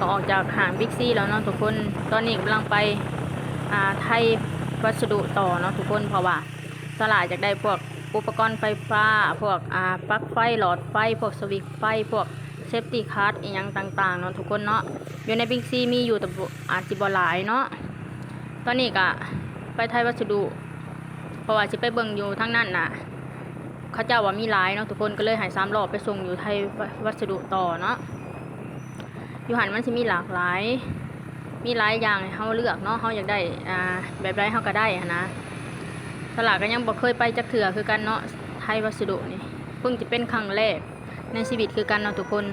ก็ออกจากหางบิ๊กซีแล้วเนาะทุกคน ตอนนี้กำลังไปอ่าไทยวัสดุต่อเนาะทุกคนเพราะว่าสลาอยากได้พวกอุปกรณ์ไฟฟ้า พวกปลั๊กไฟหลอดไฟ พวกสวิตช์ไฟ พวกเซฟตี้คัทอีหยังต่างๆเนาะทุกคนเนาะอยู่ในบิ๊กซีมีอยู่แต่อาจจิบหลายเนาะตอนนี้ก็ไปไทยวัสดุ เพราะว่าจะไปเบิ่งอยู่ทั้งนั้นน่ะเขาเจ้าว่ามีหลายเนาะทุกคนก็เลยหายสามรอบไปส่งอยู่ไทยวัสดุต่อเนาะ อยู่หันมันจะมีหลากหลาย มีหลายอย่างให้เขาเลือกเนาะเขาอยากได้อ่าแบบไรเขาก็ได้นะสลากก็ยังบอกเคยไปจักเถื่อคือกันเนาะไทยวัสดุนี่เพิ่งจะเป็นครั้งแรกในชีวิตคือกันเนาะทุกคน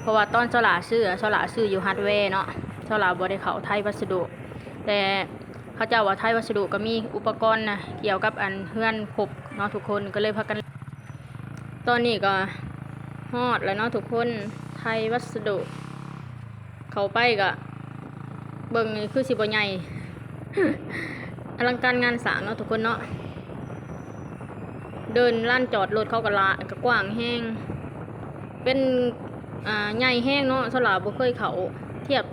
เพราะว่าตอนสลาซื้อสลาซื้ออยู่ฮาร์ดแวร์เนาะสลาบริเขาไทยวัสดุ แต่เขาเจ้าว่าไทยวัสดุก็มีอุปกรณ์นะเกี่ยวกับอันเฮือนครบเนาะทุกคนก็เลยพากัน ตอนนี้ก็ฮอดแล้วเนาะทุกคนไทยวัสดุ เขาไปก็เบิ่งนี่คือสิบใหญ่อลังการงานสร้างเนาะทุกคนเนาะเดินล้านจอดรถเขาก็ละก็กว้างแห้งเป็นอ่าใหญ่แห้งเนาะสลาบ่เคยเขาเทียบ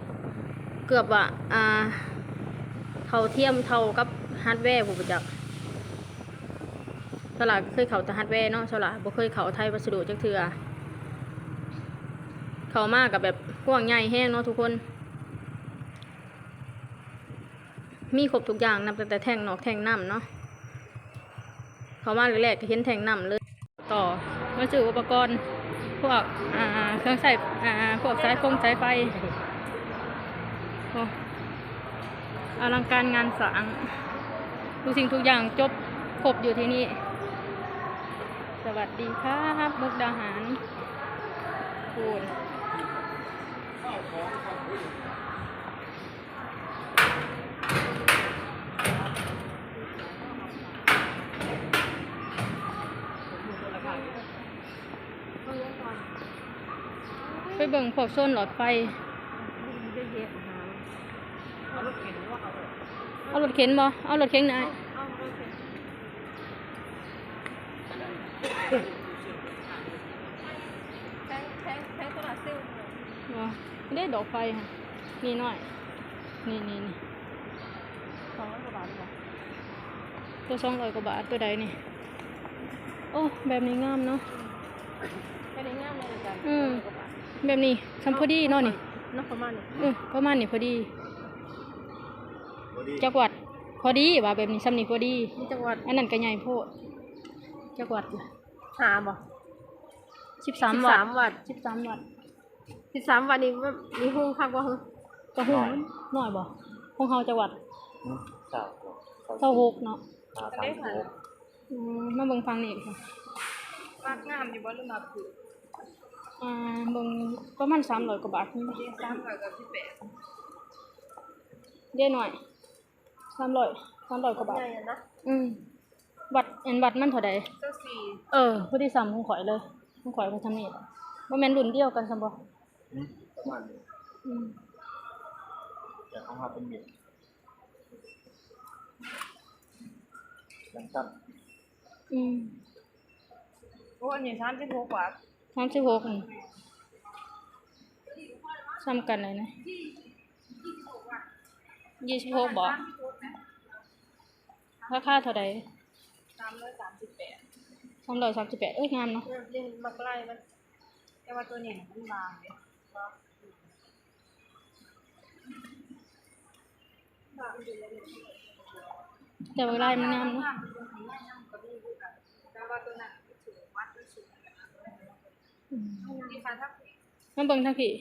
เกือบว่าอ่าเท่าเทียมเท่ากับฮาร์ดแวร์ผมจักสลากเคยเขาแต่ฮัดแวร์เนาะสลากบ่เคยเขาไทยวัสดุจักเทือเขามากกับแบบ กว้างใหญ่แห้งเนาะทุกคน มีครบทุกอย่างนับตั้งแต่แท่งนอกแท่งน้ำเนาะเขามาแรกๆก็เห็นแท่งน้ำเลย ต่อมาซื้ออุปกรณ์พวกอ่าเครื่องใส่อ่าพวกสายฟงสายไฟโอ้อลังการงานสร้างทุกสิ่งทุกอย่างจบครบอยู่ที่นี่ สวัสดีครับมุกดาหารคูณ เบิ่งพวกโซนหลอดไฟ เอารถเข็นบ่เอารถเข็นไหนแทงแทงแทงโซลาร์เซลล์อ๋อไม่ได้ดอกไฟค่ะนี่หน่อย นี่นี่นี่สองร้อยกว่าบาทหรือเปล่าตัวสองร้อยกว่าบาทตัวใดนี่ โอ้ แบบนี้งามเนาะแค่นี้ง่ายเลยอาจารย์อืม แบบนี้ซัมพอดีเนาะนี่นักประมาณนี้เออประมาณนี้พอดี จักวัดพอดีว่าแบบนี้ซ้ำนี่พอดีมีจังหวัดอันนั้นก็ใหญ่โพดจักวัดหาบ่สิบสามสิบวัดสามวัดสิบสามวัดสิบสามวัดนี่มันมีห้องพักว่าก็หูหน่อยบ่ของเฮาจักวัดสาวเท่าหกเนาะสามหกอืมมาเบิ่งฟังนี่อีกค่ะมากงามอยู่บ่หรือมาผือ อ่าเบิ่งประมาณสามร้อยกว่าบาทนี่สามร้อยกับสิบแปดเด้หน่อยสามร้อยสามร้อยกว่าบาท ใหญ่อะนะอืมวัดเอ็นวัดมันเท่าใดเจ้าสี่เออผู้ที่สามของข่อยเลยของข่อยไปทำนี่ว่าแม่นรุ่นเดียวกันซัมบ่อืมประมาณนี้อืมแต่ของเราเป็นเบียดยังสั้นอืมโอ้อันนี้สามสิบหกบาท สามสิบหกนี่ซ้ำกันเลยนะยี่สิบหกบ่ราคาเท่าใดสามร้อยสามสิบแปดสามร้อยสามสิบแปดเอ้ยงามเนาะเล่นมาใกล้มันแต่ว่าตัวนี้มันบางเลยบางอยู่เลยแต่ว่าลายมันงามเนาะ แต่ว่าตัวนั้นสูงวัดด้วยสูง อืมมีการทักมาเบิ่งทางพี่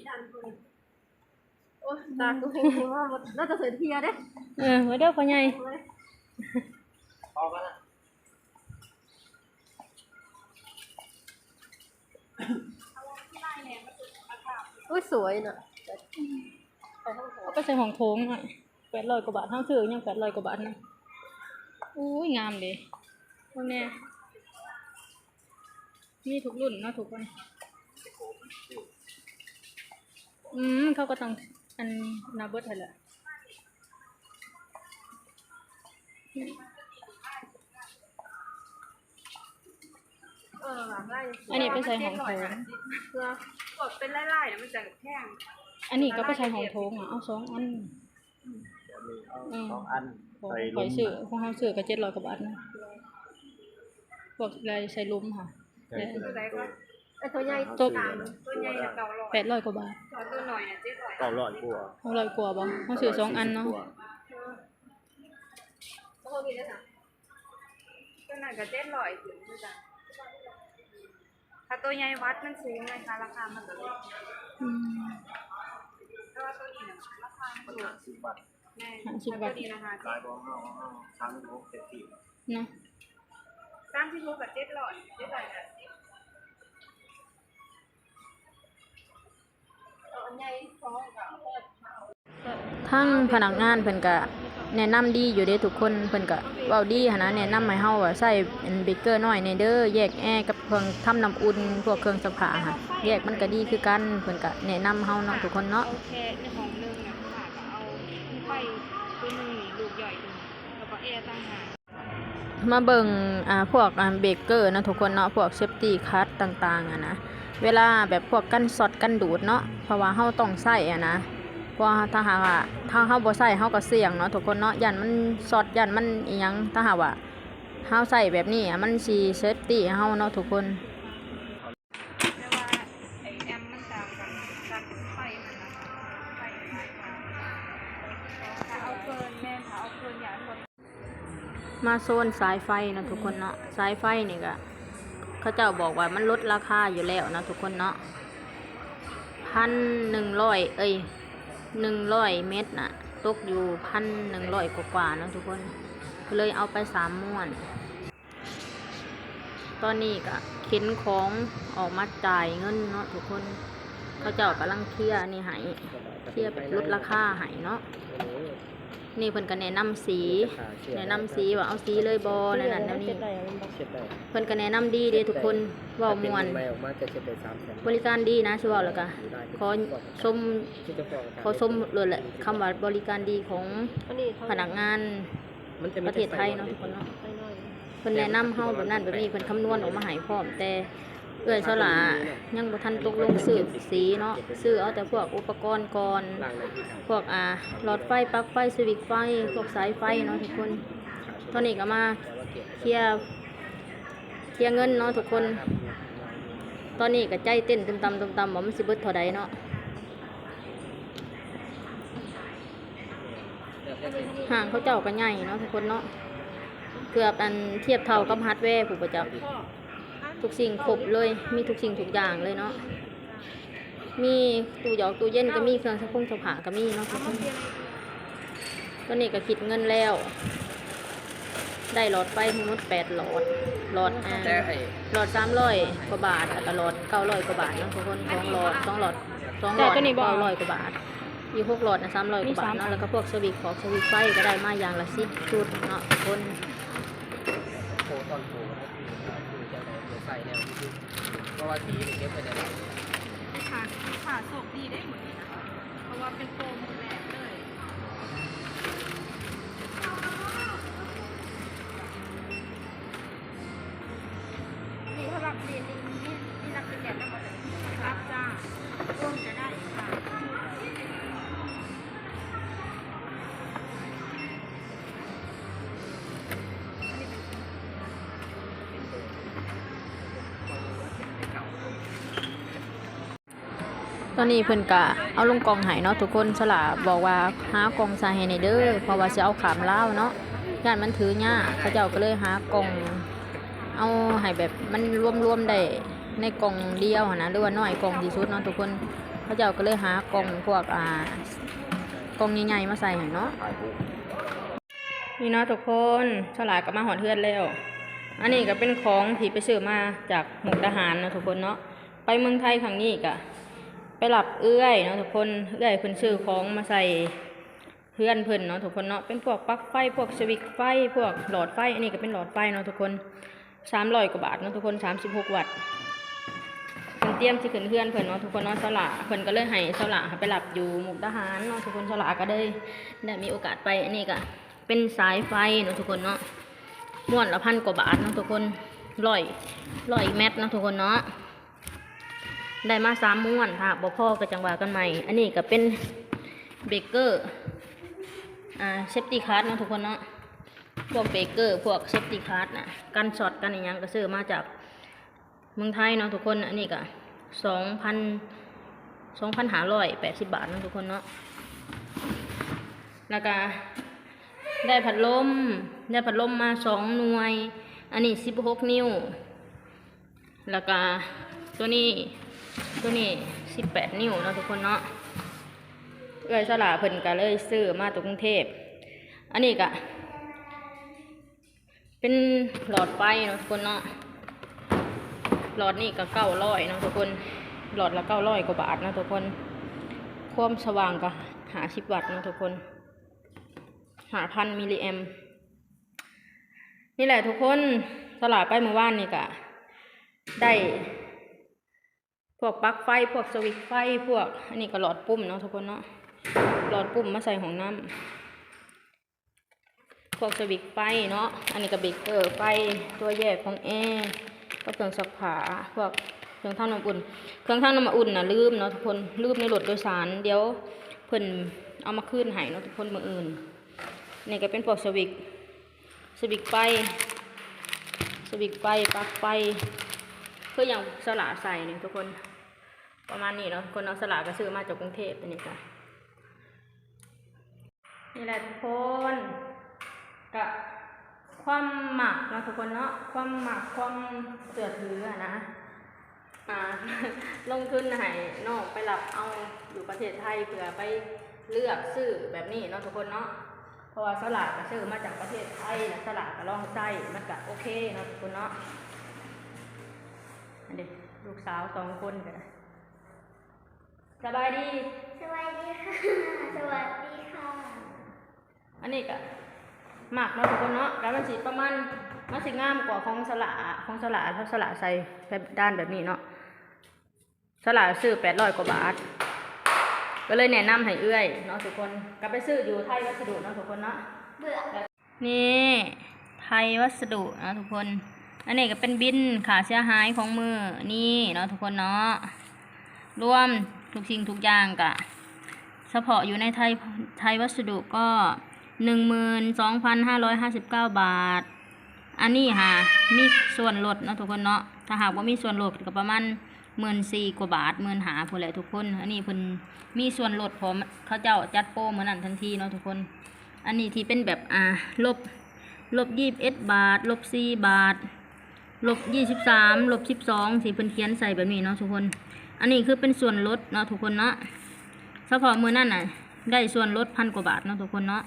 โอ้ตากูเห็นว่าน่าจะเสียเทียเด้ เออไว้เด้อพ่อใหญ่พอกันนะอุ้ยสวยเนอะเอาไปใส่ห้องโถงหน่อยแปดร้อยกว่าบาททั้งซื้อยังแปดร้อยกว่าบาทนะอุ้ยงามเด้พวกเนี้ยมีทุกรุ่นเนาะทุกคน อืมเขาก็ต้องอันนาเบิดให้แหละเออหลังไล่อันนี้ไปใส่ของโถงเพื่อกดเป็นไล่ๆเนี่ยมันจะแห้งอันนี้ก็ไปใช้ของโถงอะเอาสองอันเดี๋ยวมีเอาอืมสองอันของใส่ข่อยซื้อของเฮาซื้อก็700กว่าบาทนะพวกลายใส่ลุมค่ะใส่ใส่ตัวไอ้ตัวใหญ่ตัวกลางตัวใหญ่เก่าหรอ800กว่าบาทตัวหน่อยอะเจ๊หน่อยเก้าร้อยกว่าเฮาร้อยกว่าบ่เฮาซื้อสองอันเนาะโอ้โหมีได้สั่งตัวหน่อยกับเจ๊หน่อยถึงด้วยจ้ะถ้าตัวใหญ่วัดมันสูงเลยค่ะราคา มันก็เลยอืมแต่ว่าตัวนี้เนี่ยราคามันมันสูงสิบบาทแน่ห้าสิบบาทตัวนี้นะคะลายบอลเอาเอาสามสิบหกเจ็ดสิบเนาะสามที่รู้กับเจ๊หน่อยเจ๊หน่อยแบบนี้เอาอันใหญ่สองกับเปิดเอา ทั้งพนักงานเพิ่นก็แนะนำดีอยู่เด้ทุกคนเพิ่นก็เว้าดีหันนะแนะนำให้เฮาอะใส่เป็นเบเกอร์น้อยในเด้อแยกแอร์กับเครื่องทำน้ำอุ่นพวกเครื่องซักผ้าค่ะแยกมันก็ดีคือกันเพิ่นก็แนะนำเฮาเนาะทุกคนเนาะเอาแค่ในของนึงนะค่ะก็เอาไฟตัวนึงนี่ลูกใหญ่นึงแล้วก็แอร์ตั้งหากมาเบิ่งอ่าพวกอ่าเบเกอร์นะทุกคนเนาะพวกเซฟตี้คัทต่างๆอะนะ เวลาแบบพวกกันสอดกันดูดเนาะเพราะว่าเฮาต้องใส่อะนะเพราะถ้าหากว่าถ้าเฮาบ่ใส่เฮาก็เสี่ยงเนาะทุกคนเนาะยันมันสอดยันมันอีหยังถ้าหากว่าเฮาใส่แบบนี้อะมันสิเซฟตี้เฮาเนาะทุกคนมางกันกันไฟมันนะคะไฟมันหลายกว่าถ้าเอาเกินแม่นถ้าเอาเกินอย่างหมดมาโซนสายไฟนะทุกคนเนาะสายไฟนี่ก็ เขาเจ้าบอกว่ามันลดราคาอยู่แล้วนะทุกคนเนาะพันหนึ่งร้อยเอ้ยหนึ่งร้อยเมตรน่ะ ตกอยู่พันหนึ่งร้อยกว่าๆนะทุกคนก็เลยเอาไปสามม้วน ตอนนี้ก็เข็นของออกมาจ่ายเงินเนาะทุกคนเขาเจ้ากำลังเคลียร์นี่ให้เคลียร์แบบลดราคาให้เนาะ นี่เพิ่นก็แนะนำสีแนะนำสีว่าเอาสีเลยบอนั่นนั่นแล้วนี่เช็ดได้เพิ่นก็แนะนำดีเด้ทุกคนเว้าม่วนไม่ออกมาจะเช็ดได้สามแสนบริการดีนะสิเว้าแล้วก็ขอชมที่จะฟ้องขอชมเลยแหละคำว่าบริการดีของพนักงานมันจะมีประเทศไทยเนาะทุกคนเนาะไปหน่อยเพิ่นแนะนำเฮาแบบนั้นแบบนี้เพิ่นคำนวณออกมาให้พร้อมแต่ เอื้อยเสาหลายังบ่ทันตกลงซื้อสีเนาะซื้อเอาแต่พวกอุปกรณ์ก่อน พวกอ่าหลอดไฟปลั๊กไฟสวิตช์ไฟ พวกสายไฟเนาะทุกคน ตอนนี้ก็มาเคลียร์เคลียร์เงินเนาะทุกคน ตอนนี้ก็ใจเต้นตึมตำตึมตำว่มันสิเบิดเท่าใดเนาะห่างเขาเจ้าก็ใหญ่เนาะทุกคนเนาะเกือบอันเทียบเท่ากับฮาร์ดแวร์ผู้ประจับ ทุกสิ่งครบเลย มีทุกสิ่งทุกอย่างเลยเนาะ มีตู้หยอกตู้เย็นก็มีเครื่องซักผงซักผ้าก็มีเนาะทุกคนตอนนี้ก็คิดเงินแล้ว ได้หลอดไฟทั้งหมดแปดหลอด หลอดอ่าแต่ไอ้หลอดสามร้อยกว่าบาทแล้วก็หลอดเก้าร้อยกว่าบาทเนาะทุกคนสองหลอดสองหลอดสองหลอดแต่ตัวนี้บ่เก้าร้อยกว่าบาทอีกหกหลอดนะสามร้อยกว่าบาทเนาะแล้วก็พวกสวิตช์ของสวิตช์ไฟก็ได้มาอย่างละสิบชุดเนาะทุกคน โคตอนโคก็คือจะจะใส่ แนวเพราะว่าสีนี่เก็บไปได้ ค่ะค่ะโชคดีได้หมดเลยนะเพราะว่าเป็นโฟมแล้ว อนนี้เพิ่นกะเอาลงกองให้เนาะทุกคนสละบอกว่าหากองใส่ในเด้อเพราะว่าสิเอาขามเลาเนาะย่านมันถือยากเขาเจ้าก็เลยหากองเอาให้แบบมันรวมๆได้ในกล่องเดียวนะหรือว่าน้อยกล่องที่สุดเนาะทุกคนเขาเจ้าก็เลยหากล่องพวกอ่ากล่องใหญ่ๆมาใส่ให้เนาะนี่เนาะทุกคนฉลาดก็มาหอดเทือนแล้ว อันนี้ก็เป็นของที่ไปซื้อมาจากหมุกทหารเนาะทุกคนเนาะไปเมืองไทยครั้งนี้ก็ ไปหลับเอื้อยเนาะทุกคนเอื้อยเพิ่นซื้อของมาใส่เพื่อนเพิ่นเนาะทุกคนเนาะเป็นพวกปลั๊กไฟพวกสวิตช์ไฟพวกหลอดไฟอันนี้ก็เป็นหลอดไฟเนาะทุกคนสามร้อยกว่าบาทเนาะทุกคนสามสิบหกวัตต์เพิ่นเตรียมสิขึ้นเพื่อนเพิ่นเนาะทุกคนเนาะสละเพิ่นก็เลยให้สละไปหลับอยู่หมุกทหารเนาะทุกคนสละก็ได้ได้มีโอกาสไปอันนี้ก็เป็นสายไฟเนาะทุกคนเนาะม้วนละพันกว่าบาทเนาะทุกคนร้อยร้อยเมตเนาะทุกคนเนาะ ได้มาสามม้วนค่ะบ่พ่อก็จังหวะกันใหม่ อันนี้ก็เป็นเบเกอร์ อ่าเซฟตี้คาร์ดเนาะทุกคนเนาะ พวกเบเกอร์ พวกเซฟตี้คาร์ดน่ะกันช็อตกันอหย่างก็ซื้อมาจากเมืองไทยเนาะทุกคน อันนี้ก็สองพันสองพันหาร้อยแปดสิบบาทเนาะทุกคนเนาะ แล้วก็ได้พัดลม ได้พัดลมมาสองหน่วย อันนี้สิบหกนิ้ว แล้วก็ตัวนี้ ตัวนี้สิบแปดนิ้วเนาะทุกคนเนาะเอ้ยสลาเพิ่นก็เลยซื้อมาจากกรุงเทพ อันนี้ก็เป็นหลอดไฟเนาะทุกคนเนาะ หลอดนี่ก็เก้าร้อยเนาะทุกคน หลอดละเก้าร้อยกว่าบาทนะทุกคน ความสว่างก็หาสิบวัตต์เนาะทุกคน หาพันมิลลิแอม นี่แหละทุกคนสลาไปเมื่อวานนี่ก็ได้ พวกปลั๊กไฟพวกสวิตช์ไฟพวกอันนี้ก็หลอดปุ่มเนาะทุกคนเนาะหลอดปุ่มมาใส่ของน้ำพวกสวิตช์ไฟเนาะอันนี้ก็เบรกเกอร์ไฟตัวแยกของแอร์ก็เครื่องซักผ้าพวกเครื่องทำน้ำอุ่น เครื่องทำน้ำอุ่นนะลืมเนาะทุกคนลืมในรถโดยสารเดี๋ยวเพิ่นเอามาคืนให้เนาะทุกคนมืออื่นนี่ก็เป็นพวกสวิตช์สวิตช์ไฟสวิตช์ไฟปลั๊กไฟเพื่ออย่างสละใส่เนี่ยทุกคน มาณนี้เนาะคนเอาสละก็ซื้อมาจากกรุงเทพนนี้จ้ะนี่แหละทุกคนกับความหมักเนาะทุกคนเนาะความหมักความเสือถืออะนะอ่าลงทุนให้นอกไปหลับเอาอยู่ประเทศไทยเผื่อไปเลือกซื้อแบบนี้เนาะทุกคนเนาะเพราะว่าสลากก็ซื้อมาจากประเทศไทยนะสลากก็ลองใส่มันก็โอเคเนาะทุกคนเนาะอันนี้ลูกสาวสองคนกัน สบายดี สวัสดีค่ะ สวัสดีค่ะ อันนี้ก็หมักเนาะทุกคนเนาะแล้วมันสีประมาณมันสีงามกว่าของสละของสละถ้าสละใส่แบบด้านแบบนี้เนาะสละซื้อแปดร้อยกว่าบาท ก็เลยแนะนำให้เอื้อยเนาะทุกคนก็ไปซื้ออยู่ไทยวัสดุเนาะทุกคนเนาะเบื่อนี่ไทยวัสดุนะทุกคน อันนี้ก็เป็นบินขาเสียหายของมือนี่เนาะทุกคนเนาะรวม ทุกสิ่งทุกอย่างกะเฉพาะอยู่ในไทยไทยวัสดุก็หนึ่งหมื่นสองพันห้าร้อยห้าสิบเก้าบาท อันนี้ค่ะ มีส่วนลดนะทุกคนเนาะถ้าหากว่ามีส่วนลดก็ประมาณหมื่นสี่กว่าบาทหมื่นหาพูนแหละทุกคน อันนี้เพิ่นมีส่วนลดพอมเขาเจ้าจัดโปรเหมือนนั้นทันทีเนาะทุกคน อันนี้ที่เป็นแบบอ่าลบลบยี่สิบเอ็ดบาท ลบสี่บาท ลบยี่สิบสามลบสิบสองสีเพิ่นเขียนใส่แบบนี้เนาะทุกคน อันนี้คือเป็นส่วนลดเนาะทุกคนเนาะเฉพาะมือนั่นน่ะ ได้ส่วนลดพันกว่าบาทเนาะทุกคนเนาะ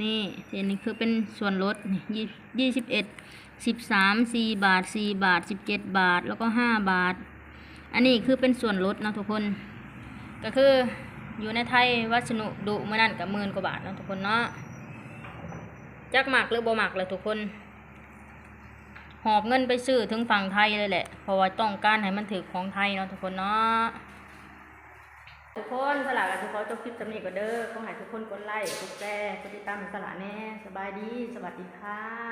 นี่อันนี้คือเป็นส่วนลดยี่ยี่สิบเอ็ดสิบสามสี่บาทสี่บาทสิบเจ็ดบาทแล้วก็ห้าบาท อันนี้คือเป็นส่วนลดเนาะทุกคน ก็คืออยู่ในไทยวัสดุดุเมื่อนั้นกับหมื่นกว่าบาทเนาะทุกคนเนาะจักหมักหรือบ่หมักเลยทุกคน หอบเงินไปซื้อถึงฝั่งไทยเลยแหละ เพราะว่าต้องการให้มันถือของไทยเนาะทุกคนเนาะทุกคนสลากทุกคนจบคลิปจำนี้ก็เด้อขอให้ทุกคนกดไลค์กดแชร์กดติดตามสลากแน่สบายดี สวัสดีค่ะ